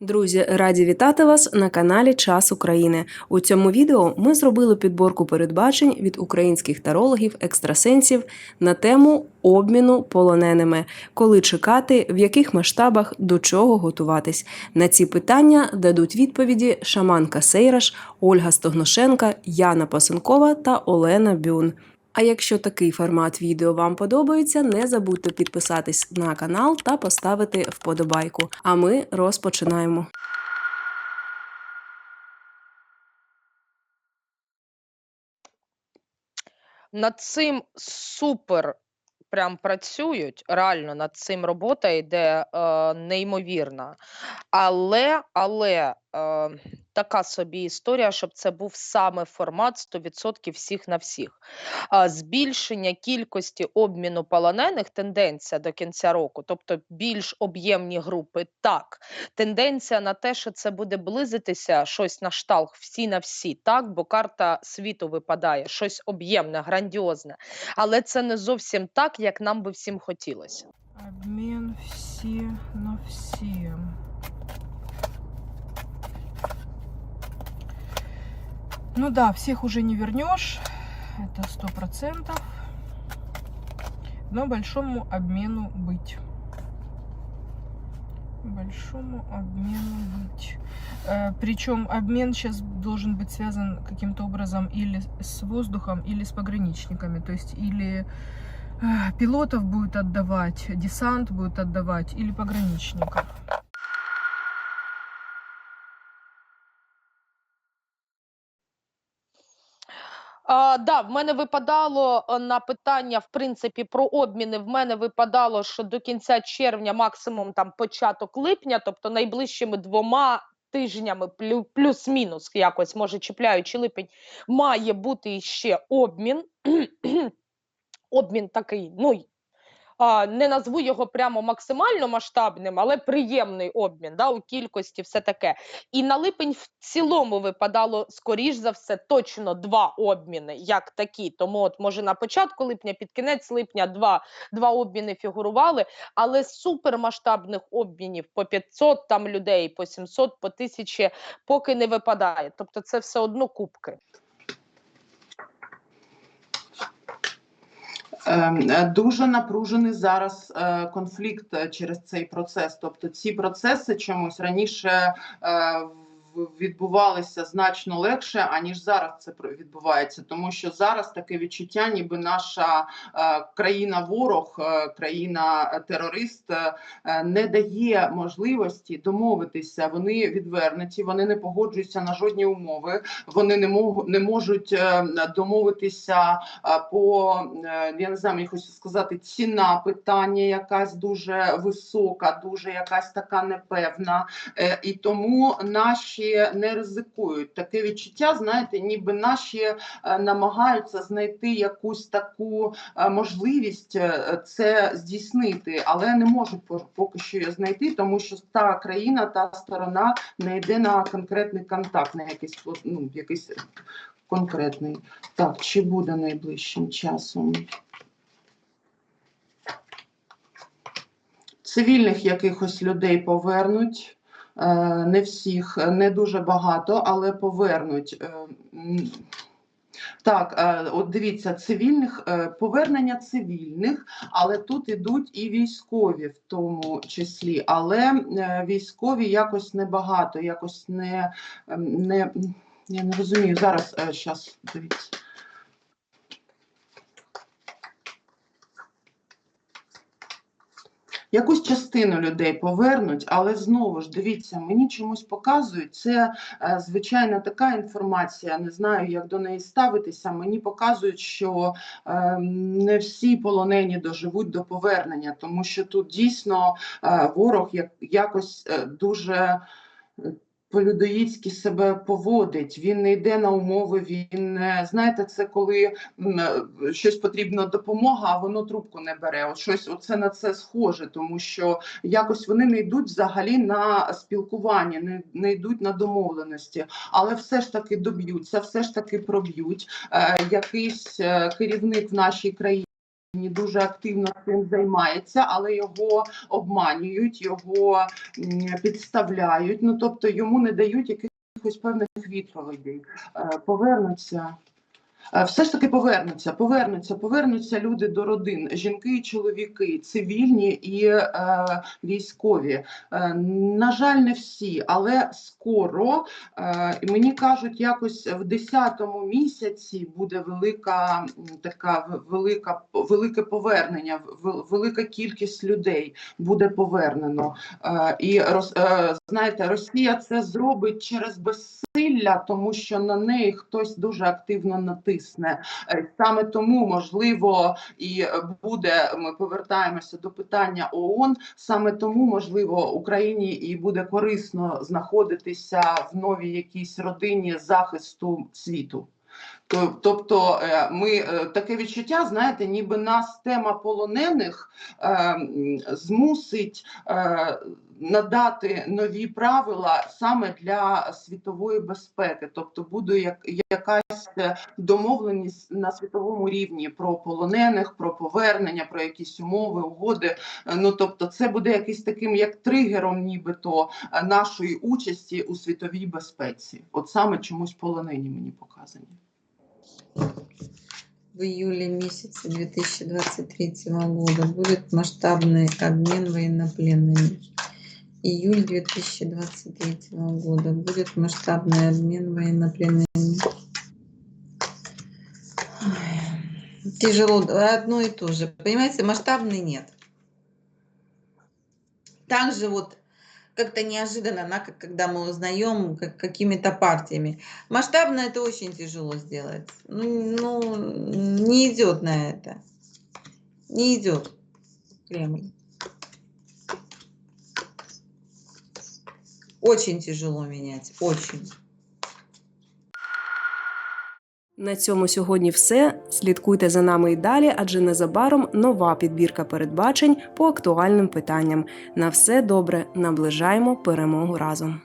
Друзі, раді вітати вас на каналі Час України. У цьому відео ми зробили підборку передбачень від українських тарологів, екстрасенсів на тему обміну полоненими, коли чекати, в яких масштабах до чого готуватись. На ці питання дадуть відповіді шаманка Сейраш, Ольга Стогношенка, Яна Пасенкова та Олена Бюн. А якщо такий формат відео вам подобається, не забудьте підписатись на канал та поставити вподобайку. А ми розпочинаємо. Над цим супер прям працюють. Реально над цим робота йде е, неймовірна. Але, але е, така собі історія, щоб це був саме формат 100% всіх на всіх. А, збільшення кількості обміну полонених тенденція до кінця року, тобто більш об'ємні групи, так. Тенденція на те, що це буде близитися щось на шталх всі на всі, так, бо карта світу випадає, щось об'ємне, грандіозне. Але це не зовсім так, як нам би всім хотілося. Обмен все на все. Ну да, всех уже не вернешь. Это сто процентов. Но большому обмену быть. Большому обмену быть. причем обмен сейчас должен быть связан каким-то образом или с воздухом, или с пограничниками. То есть или э, пилотов будет отдавать, десант будет отдавать, или пограничников. А, да, в мене випадало е, на питання, в принципі, про обміни. В мене випадало, що до кінця червня, максимум там початок липня, тобто найближчими двома тижнями, плюс-мінус, якось може чіпляючи липень, має бути ще обмін. обмін такий, ну не назву його прямо максимально масштабним, але приємний обмін да, у кількості, все таке. І на липень в цілому випадало, скоріш за все, точно два обміни, як такі. Тому, от може на початку липня, під кінець липня два, два обміни фігурували, але супермасштабних обмінів по 500 там людей, по 700, по 1000 поки не випадає. Тобто це все одно кубки. Ем, е, Дуже напружений зараз е, конфлікт е, через цей процес. Тобто ці процеси чомусь раніше е, в- відбувалися значно легше, аніж зараз це відбувається. Тому що зараз таке відчуття, ніби наша е, країна-ворог, е, країна-терорист е, е, не дає можливості домовитися. Вони відвернуті, вони не погоджуються на жодні умови, вони не можуть не можуть домовитися по я не знаю, хочеться сказати, ціна питання якась дуже висока, дуже якась така непевна. І тому наші не ризикують. Таке відчуття, знаєте, ніби наші е, намагаються знайти якусь таку е, можливість е, це здійснити, але не можуть поки що знайти, тому що та країна, та сторона не йде на конкретний контакт, на якийсь ну, якийсь конкретний. Так, чи буде найближчим часом? Цивільних якихось людей повернуть. Е, Не всіх, е, не дуже багато, але повернуть. Е, Так, от дивіться, цивільних повернення цивільних, але тут ідуть і військові в тому числі. Але військові якось небагато, якось не, ем, не я не розумію. Зараз зараз дивіться. Якусь частину людей повернуть, але знову ж дивіться, мені чомусь показують. Це звичайна звичайно така інформація. Не знаю, як до неї ставитися. Мені показують, що е, не всі полонені доживуть до повернення, тому що тут дійсно е, ворог якось е, дуже. По-людоїцьки себе поводить, він не йде на умови. Він не знаєте, це коли е, щось потрібна допомога, а воно трубку не бере. От щось оце на це схоже, тому що якось вони не йдуть взагалі на спілкування, не, не йдуть на домовленості, але все ж таки доб'ються, все ж таки проб'ють. Е, якийсь е, керівник в нашій країні. Дуже активно цим займається, але його обманюють, його підставляють. Ну тобто йому не дають якихось певних відповідей. Е, Повернуться. Все ж таки повернуться, повернуться, повернуться люди до родин, жінки і чоловіки, цивільні і е, військові. Е, на жаль, не всі, але скоро. Е, мені кажуть, якось в 10-му місяці буде велика така велика велике повернення, велика кількість людей буде повернено. Е, і роз, е, знаєте, Росія це зробить через безсилля, тому що на неї хтось дуже активно натисне. Е, Саме тому можливо і е, буде. Ми повертаємося до питання ООН. Саме тому можливо Україні і буде корисно знаходитися в новій якійсь родині захисту світу. Тобто е, ми таке відчуття, знаєте, ніби нас тема полонених е, змусить надати нові правила саме для світової безпеки. Тобто буде як якась домовленість на світовому рівні про полонених, про повернення, про якісь умови, угоди. Ну тобто, це буде якийсь таким як тригером, нібито нашої участі у світовій безпеці. От саме чомусь полонені мені показані. в июле месяце 2023 года будет масштабный обмен военнопленными. Июль 2023 года будет масштабный обмен военнопленными. Тяжело, одно и то же. Понимаете, масштабный нет. Также вот как-то неожиданно, когда мы узнаем как, какими-то партиями. Масштабно это очень тяжело сделать. Ну, ну, не идет на это. Не идет Кремль. Очень тяжело менять. Очень. На цьому сьогодні все. Слідкуйте за нами і далі, адже незабаром нова підбірка передбачень по актуальним питанням. На все добре, наближаємо перемогу разом.